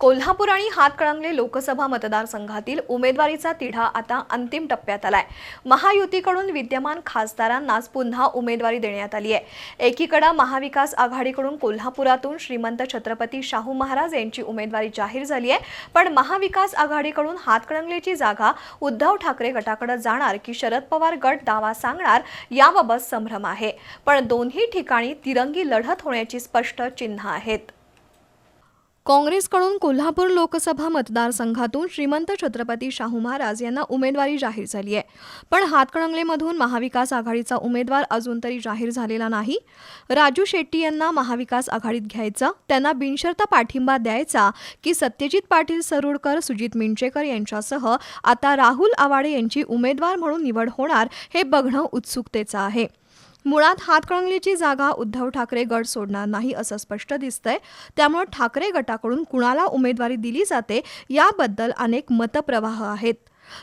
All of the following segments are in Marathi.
कोल्हापूर आणि हातकणंगले लोकसभा मतदारसंघातील उमेदवारीचा तिढा आता अंतिम टप्प्यात आलाय. महायुतीकडून विद्यमान खासदारांनाच पुन्हा उमेदवारी देण्यात आली आहे. एकीकडे महाविकास आघाडीकडून कोल्हापुरातून श्रीमंत छत्रपती शाहू महाराज यांची उमेदवारी जाहीर झाली आहे. पण महाविकास आघाडीकडून हातकणंगलेची जागा उद्धव ठाकरे गटाकडे जाणार की शरद पवार गट दावा सांगणार याबाबत संभ्रम आहे. पण दोन्ही ठिकाणी तिरंगी लढत होण्याची स्पष्ट चिन्ह आहेत. काँग्रेसकडून कोल्हापूर लोकसभा मतदारसंघातून श्रीमंत छत्रपती शाहू महाराज यांना उमेदवारी जाहीर झाली आहे. पण हातकणंगलेमधून महाविकास आघाडीचा उमेदवार अजून तरी जाहीर झालेला नाही. राजू शेट्टी यांना महाविकास आघाडीत घ्यायचं त्यांना बिनशर्त पाठिंबा द्यायचा की सत्यजित पाटील सरुडकर सुजित मिंचेकर यांच्यासह आता राहुल आवाडे यांची उमेदवार म्हणून निवड होणार हे बघणं उत्सुकतेचं आहे. मुळात हातकळंगलीची जागा उद्धव ठाकरे गट सोडणार नाही असं स्पष्ट दिसतंय. त्यामुळे ठाकरे गटाकडून कुणाला उमेदवारी दिली जाते याबद्दल अनेक मतप्रवाह आहेत.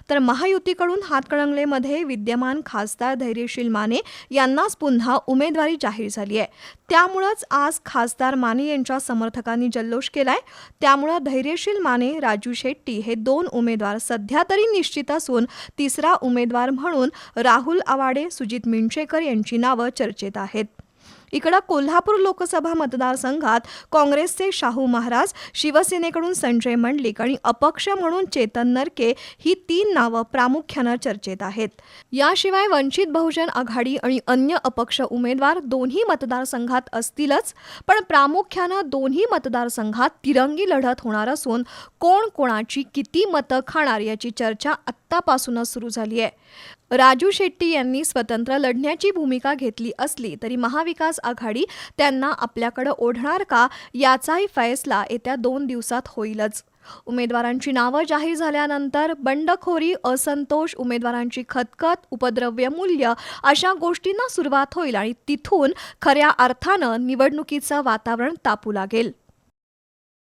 तर महायुतीकडून हातकणंगलेमध्ये विद्यमान खासदार धैर्यशील माने यांनाच पुन्हा उमेदवारी जाहीर झाली आहे. त्यामुळंच आज खासदार माने यांच्या समर्थकांनी जल्लोष केलाय. त्यामुळं धैर्यशील माने राजू शेट्टी हे दोन उमेदवार सध्या तरी निश्चित असून तिसरा उमेदवार म्हणून राहुल आवाडे सुजित मिंचेकर यांची नावं चर्चेत आहेत. इकडं कोल्हापूर लोकसभा मतदारसंघात काँग्रेसचे शाहू महाराज शिवसेनेकडून संजय मंडलिक आणि अपक्ष म्हणून चेतन नरके ही तीन नावं प्रामुख्यानं चर्चेत आहेत. याशिवाय वंचित बहुजन आघाडी आणि अन्य अपक्ष उमेदवार दोन्ही मतदारसंघात असतीलच पण प्रामुख्यानं दोन्ही मतदारसंघात तिरंगी लढत होणार असून कोण कोणाची किती मतं खाणार याची चर्चा आत्तापासूनच सुरू झाली आहे. राजू शेट्टी यांनी स्वतंत्र लढण्याची भूमिका घेतली असली तरी महाविकास आघाडी त्यांना आपल्याकडे ओढणार का याचाही फैसला येत्या दोन दिवसात होईलच. उमेदवारांची नावं जाहीर झाल्यानंतर बंडखोरी असंतोष उमेदवारांची खतखत उपद्रव्य मूल्य अशा गोष्टींना सुरुवात होईल आणि तिथून खऱ्या अर्थानं निवडणुकीचं वातावरण तापू लागेल.